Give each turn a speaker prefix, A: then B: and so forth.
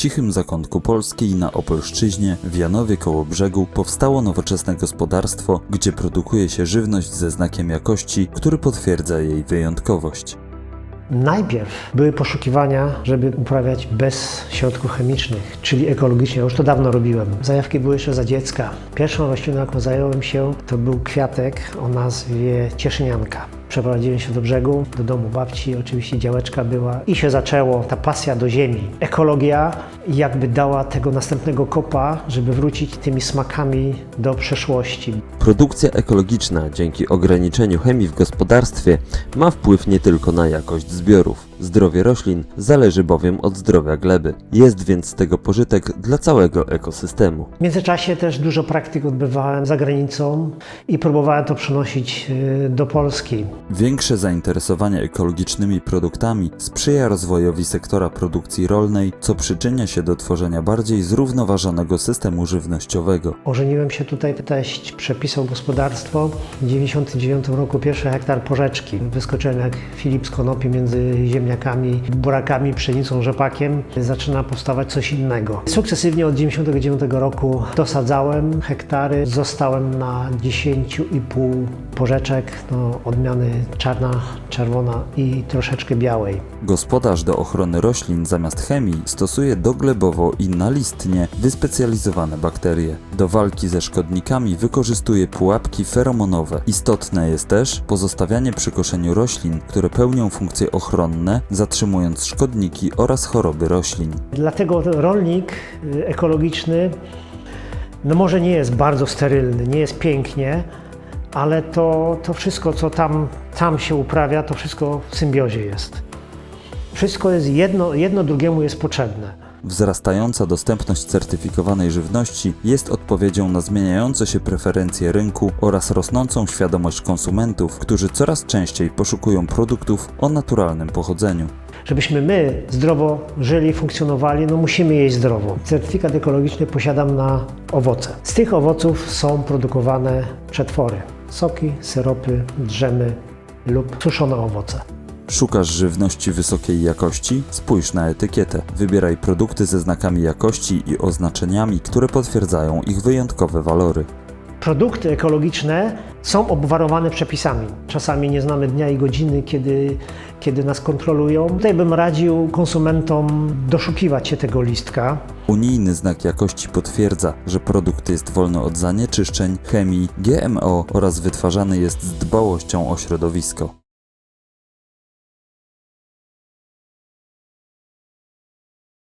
A: cichym zakątku Polski na Opolszczyźnie, w Janowie koło brzegu, powstało nowoczesne gospodarstwo, gdzie produkuje się żywność ze znakiem jakości, który potwierdza jej wyjątkowość.
B: Najpierw były poszukiwania, żeby uprawiać bez środków chemicznych, czyli ekologicznie. Ja Już to dawno robiłem. Zajawki były jeszcze za dziecka. Pierwszą rośliną, jaką zająłem się, to był kwiatek o nazwie cieszynianka. Przeprowadziłem się do brzegu, do domu babci, oczywiście działeczka była i się zaczęło ta pasja do ziemi. Ekologia jakby dała tego następnego kopa, żeby wrócić tymi smakami do przeszłości.
C: Produkcja ekologiczna dzięki ograniczeniu chemii w gospodarstwie ma wpływ nie tylko na jakość zbiorów. Zdrowie roślin zależy bowiem od zdrowia gleby. Jest więc z tego pożytek dla całego ekosystemu.
B: W międzyczasie też dużo praktyk odbywałem za granicą i próbowałem to przenosić y, do Polski.
A: Większe zainteresowanie ekologicznymi produktami sprzyja rozwojowi sektora produkcji rolnej, co przyczynia się do tworzenia bardziej zrównoważonego systemu żywnościowego.
B: Ożeniłem się tutaj, teść przepisał gospodarstwo. W 99 roku pierwszy hektar porzeczki. Wyskoczyłem jak Filip z konopi między ziemniakami, burakami, pszenicą, rzepakiem. Zaczyna powstawać coś innego. Sukcesywnie od 99 roku dosadzałem hektary. Zostałem na 10,5 porzeczek, no, odmiany czarna, czerwona i troszeczkę białej.
A: Gospodarz do ochrony roślin zamiast chemii stosuje doglebowo i nalistnie wyspecjalizowane bakterie. Do walki ze szkodnikami wykorzystuje pułapki feromonowe. Istotne jest też pozostawianie przy koszeniu roślin, które pełnią funkcje ochronne, zatrzymując szkodniki oraz choroby roślin.
B: Dlatego rolnik ekologiczny no może nie jest bardzo sterylny, nie jest pięknie, ale to, to wszystko, co tam, tam się uprawia, to wszystko w symbiozie jest. Wszystko jest jedno, jedno drugiemu jest potrzebne.
A: Wzrastająca dostępność certyfikowanej żywności jest odpowiedzią na zmieniające się preferencje rynku oraz rosnącą świadomość konsumentów, którzy coraz częściej poszukują produktów o naturalnym pochodzeniu.
B: Żebyśmy my zdrowo żyli, funkcjonowali, no musimy jeść zdrowo. Certyfikat ekologiczny posiadam na owoce. Z tych owoców są produkowane przetwory. Soki, syropy, drzemy lub suszone owoce.
A: Szukasz żywności wysokiej jakości? Spójrz na etykietę. Wybieraj produkty ze znakami jakości i oznaczeniami, które potwierdzają ich wyjątkowe walory.
B: Produkty ekologiczne są obwarowane przepisami. Czasami nie znamy dnia i godziny, kiedy, kiedy nas kontrolują. Tutaj bym radził konsumentom doszukiwać się tego listka.
A: Unijny znak jakości potwierdza, że produkt jest wolny od zanieczyszczeń, chemii, GMO oraz wytwarzany jest z dbałością o środowisko.